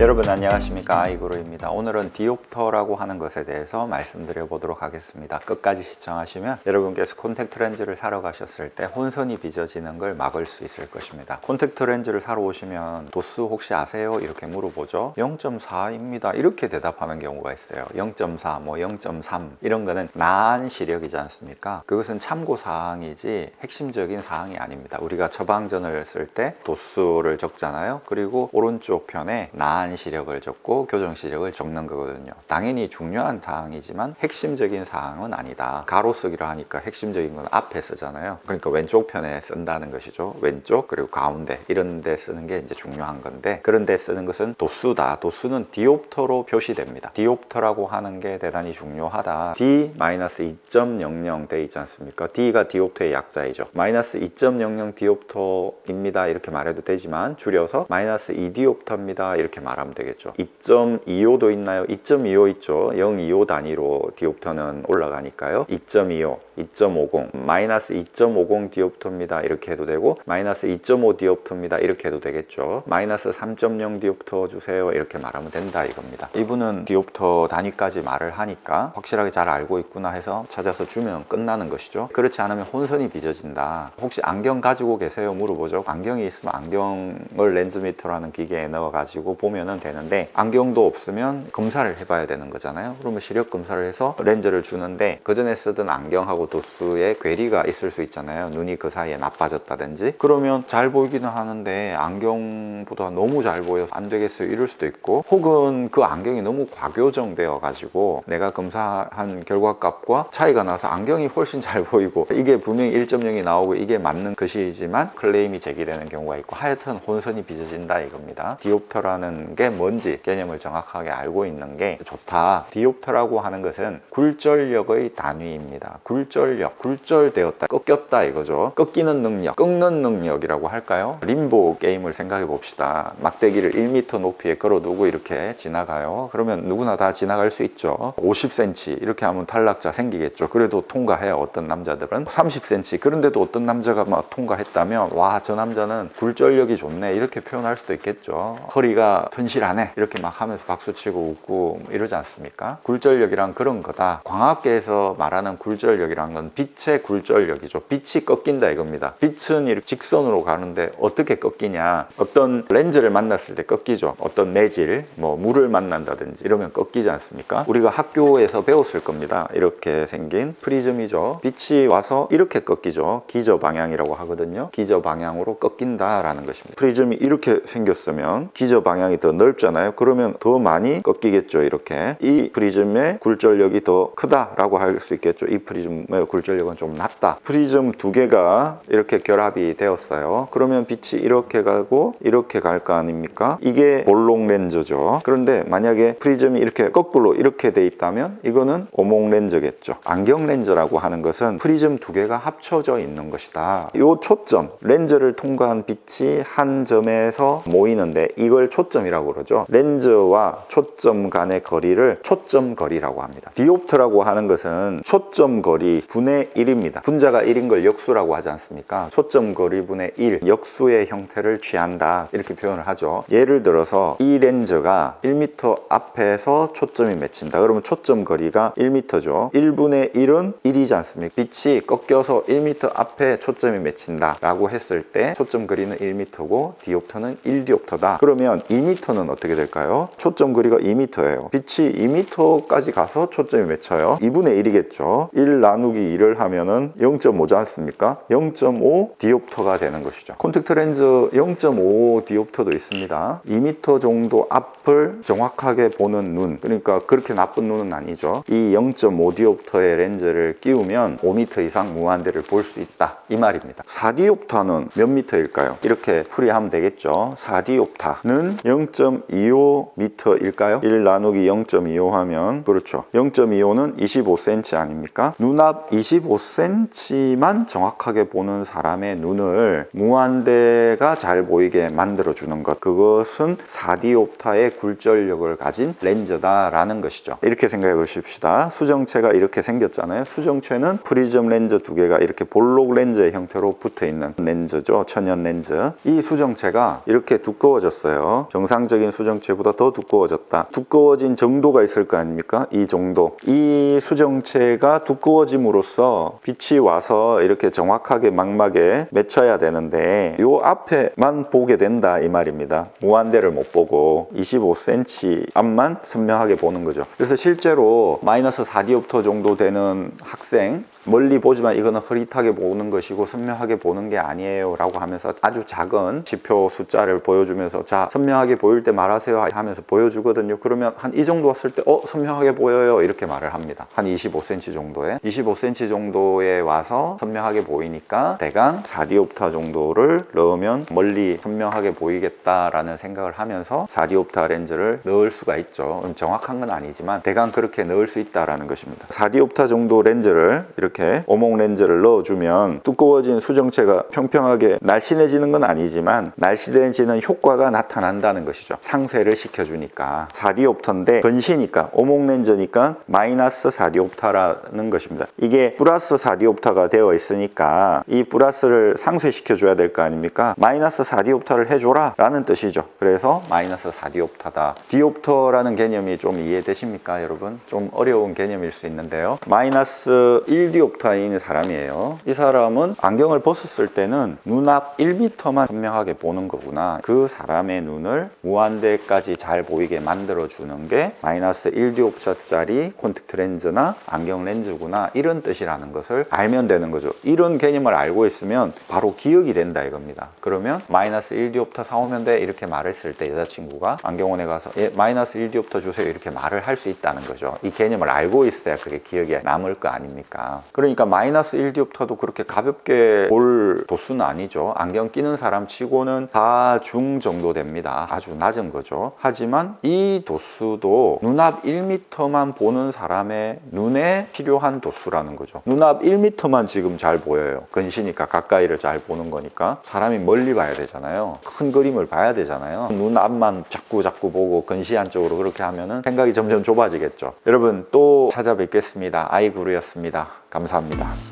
여러분 안녕하십니까? 아이구로입니다. 오늘은 디옵터라고 하는 것에 대해서 말씀드려 보도록 하겠습니다. 끝까지 시청하시면 여러분께서 콘택트 렌즈를 사러 가셨을 때 혼선이 빚어지는 걸 막을 수 있을 것입니다. 콘택트 렌즈를 사러 오시면 도수 혹시 아세요? 이렇게 물어보죠. 0.4입니다. 이렇게 대답하는 경우가 있어요. 0.4 뭐 0.3 이런 거는 나한 시력이지 않습니까? 그것은 참고 사항이지 핵심적인 사항이 아닙니다. 우리가 처방전을 쓸 때 도수를 적잖아요. 그리고 오른쪽 편에 나한 시력을 적고 교정 시력을 적는 거거든요. 당연히 중요한 사항이지만 핵심적인 사항은 아니다. 가로 쓰기로 하니까 핵심적인 건 앞에 쓰잖아요. 그러니까 왼쪽 편에 쓴다는 것이죠. 왼쪽 그리고 가운데 이런 데 쓰는 게 이제 중요한 건데 그런 데 쓰는 것은 도수다. 도수는 디옵터로 표시됩니다. 디옵터라고 하는 게 대단히 중요하다. D-2.00 돼 있지 않습니까? D가 디옵터의 약자이죠. 마이너스 2.00 디옵터입니다. 이렇게 말해도 되지만 줄여서 마이너스 2디옵터입니다. 이렇게 말 하면 되겠죠. 2.25도 있나요? 2.25 있죠. 025 단위로 디옵터는 올라가니까요. 2.25, 2.50, 마이너스 2.50 디옵터입니다. 이렇게 해도 되고 마이너스 2.5 디옵터입니다. 이렇게 해도 되겠죠. 마이너스 3.0 디옵터 주세요. 이렇게 말하면 된다 이겁니다. 이분은 디옵터 단위까지 말을 하니까 확실하게 잘 알고 있구나 해서 찾아서 주면 끝나는 것이죠. 그렇지 않으면 혼선이 빚어진다. 혹시 안경 가지고 계세요? 물어보죠. 안경이 있으면 안경을 렌즈 미터라는 기계에 넣어 가지고 보면 은 되는데 안경도 없으면 검사를 해봐야 되는 거잖아요. 그러면 시력 검사를 해서 렌즈를 주는데 그 전에 쓰던 안경하고 도수에 괴리가 있을 수 있잖아요. 눈이 그 사이에 나빠졌다든지 그러면 잘 보이기는 하는데 안경보다 너무 잘 보여서 안 되겠어요. 이럴 수도 있고 혹은 그 안경이 너무 과교정되어 가지고 내가 검사한 결과값과 차이가 나서 안경이 훨씬 잘 보이고 이게 분명히 1.0이 나오고 이게 맞는 것이지만 클레임이 제기되는 경우가 있고 하여튼 혼선이 빚어진다 이겁니다. 디옵터라는 게 뭔지 개념을 정확하게 알고 있는 게 좋다. 디옵터라고 하는 것은 굴절력의 단위입니다. 굴절력, 굴절되었다, 꺾였다 이거죠. 꺾이는 능력, 꺾는 능력이라고 할까요? 림보 게임을 생각해 봅시다. 막대기를 1m 높이에 걸어두고 이렇게 지나가요. 그러면 누구나 다 지나갈 수 있죠. 50cm 이렇게 하면 탈락자 생기겠죠. 그래도 통과해요. 어떤 남자들은 30cm 그런데도 어떤 남자가 막 통과했다면 와 저 남자는 굴절력이 좋네 이렇게 표현할 수도 있겠죠. 허리가 튼 실하네 이렇게 막 하면서 박수치고 웃고 이러지 않습니까? 굴절력이란 그런 거다. 광학계에서 말하는 굴절력이란 건 빛의 굴절력이죠. 빛이 꺾인다 이겁니다. 빛은 이렇게 직선으로 가는데 어떻게 꺾이냐? 어떤 렌즈를 만났을 때 꺾이죠. 어떤 내질, 뭐 물을 만난다든지 이러면 꺾이지 않습니까? 우리가 학교에서 배웠을 겁니다. 이렇게 생긴 프리즘이죠. 빛이 와서 이렇게 꺾이죠. 기저 방향이라고 하거든요. 기저 방향으로 꺾인다라는 것입니다. 프리즘이 이렇게 생겼으면 기저 방향이 더 넓잖아요. 그러면 더 많이 꺾이겠죠. 이렇게 이 프리즘의 굴절력이 더 크다라고 할 수 있겠죠. 이 프리즘의 굴절력은 좀 낮다. 프리즘 두 개가 이렇게 결합이 되었어요. 그러면 빛이 이렇게 가고 이렇게 갈 거 아닙니까? 이게 볼록 렌즈죠. 그런데 만약에 프리즘이 이렇게 거꾸로 이렇게 돼 있다면 이거는 오목 렌즈겠죠. 안경 렌즈라고 하는 것은 프리즘 두 개가 합쳐져 있는 것이다. 이 초점, 렌즈를 통과한 빛이 한 점에서 모이는데 이걸 초점이 라고 그러죠. 렌즈와 초점 간의 거리를 초점 거리라고 합니다. 디옵트라고 하는 것은 초점 거리 분의 1입니다. 분자가 1인 걸 역수라고 하지 않습니까? 초점 거리 분의 1, 역수의 형태를 취한다. 이렇게 표현을 하죠. 예를 들어서 이 렌즈가 1m 앞에서 초점이 맺힌다. 그러면 초점 거리가 1m죠. 1분의 1은 1이지 않습니까? 빛이 꺾여서 1m 앞에 초점이 맺힌다. 라고 했을 때 초점 거리는 1m고 디옵터는 1디옵터다. 그러면 2m 는 어떻게 될까요? 초점 거리가 2m예요. 빛이 2m까지 가서 초점이 맺혀요. 2분의 1이겠죠. 1 나누기 2를 하면은 0.5지 않습니까? 0.5 디옵터가 되는 것이죠. 콘택트 렌즈 0.5 디옵터도 있습니다. 2m 정도 앞을 정확하게 보는 눈. 그러니까 그렇게 나쁜 눈은 아니죠. 이 0.5 디옵터의 렌즈를 끼우면 5m 이상 무한대를 볼 수 있다. 이 말입니다. 4디옵터는 몇 미터일까요? 이렇게 풀이하면 되겠죠. 4디옵터는 0.25m일까요? 1 나누기 0.25 하면 그렇죠. 0.25는 25cm 아닙니까? 눈앞 25cm만 정확하게 보는 사람의 눈을 무한대가 잘 보이게 만들어 주는 것. 그것은 4디옵터의 굴절력을 가진 렌즈다라는 것이죠. 이렇게 생각해 보십시다. 수정체가 이렇게 생겼잖아요. 수정체는 프리즘 렌즈 두 개가 이렇게 볼록 렌즈의 형태로 붙어 있는 렌즈죠. 천연 렌즈. 이 수정체가 이렇게 두꺼워졌어요. 정상 적인 수정체보다 더 두꺼워졌다. 두꺼워진 정도가 있을 거 아닙니까? 이 정도. 이 수정체가 두꺼워짐으로써 빛이 와서 이렇게 정확하게 망막에 맺혀야 되는데 요 앞에만 보게 된다 이 말입니다. 무한대를 못 보고 25cm 앞만 선명하게 보는 거죠. 그래서 실제로 마이너스 4디옵터 정도 되는 학생 멀리 보지만 이거는 흐릿하게 보는 것이고 선명하게 보는 게 아니에요 라고 하면서 아주 작은 지표 숫자를 보여주면서 자 선명하게 보일 때 말하세요 하면서 보여주거든요. 그러면 한 이 정도 왔을 때 어 선명하게 보여요? 이렇게 말을 합니다. 한 25cm 정도에. 25cm 정도에 와서 선명하게 보이니까 대강 4디옵타 정도를 넣으면 멀리 선명하게 보이겠다라는 생각을 하면서 4디옵타 렌즈를 넣을 수가 있죠. 음, 정확한 건 아니지만 대강 그렇게 넣을 수 있다라는 것입니다. 4디옵타 정도 렌즈를 이렇게 오목 렌즈를 넣어주면 두꺼워진 수정체가 평평하게 날씬해지는 건 아니지만 날씬해지는 효과가 나타난다는 것이죠. 상쇄를 시켜주니까 4디옵터인데 건시니까 오목 렌즈니까 마이너스 4디옵터라는 것입니다. 이게 플러스 4디옵터가 되어 있으니까 이 플러스를 상쇄시켜줘야 될 거 아닙니까? 마이너스 4디옵터를 해줘라 라는 뜻이죠. 그래서 마이너스 4디옵터다. 디옵터라는 개념이 좀 이해되십니까 여러분? 좀 어려운 개념일 수 있는데요. 마이너스 1디 옵터인 사람이에요. 이 사람은 안경을 벗었을 때는 눈앞 1m만 선명하게 보는 거구나. 그 사람의 눈을 무한대까지 잘 보이게 만들어 주는 게 마이너스 1디옵터짜리 콘택트 렌즈나 안경 렌즈구나. 이런 뜻이라는 것을 알면 되는 거죠. 이런 개념을 알고 있으면 바로 기억이 된다 이겁니다. 그러면 마이너스 1디옵터 사오면 돼 이렇게 말했을 때 여자친구가 안경원에 가서 예, 마이너스 1디옵터 주세요 이렇게 말을 할 수 있다는 거죠. 이 개념을 알고 있어야 그게 기억에 남을 거 아닙니까? 그러니까 마이너스 1디옵터도 그렇게 가볍게 볼 도수는 아니죠. 안경 끼는 사람 치고는 4중 정도 됩니다. 아주 낮은 거죠. 하지만 이 도수도 눈앞 1m만 보는 사람의 눈에 필요한 도수라는 거죠. 눈앞 1m만 지금 잘 보여요. 근시니까 가까이를 잘 보는 거니까 사람이 멀리 봐야 되잖아요. 큰 그림을 봐야 되잖아요. 눈앞만 자꾸 자꾸 보고 근시한 쪽으로 그렇게 하면은 생각이 점점 좁아지겠죠. 여러분 또 찾아뵙겠습니다. 아이구루였습니다. 감사합니다.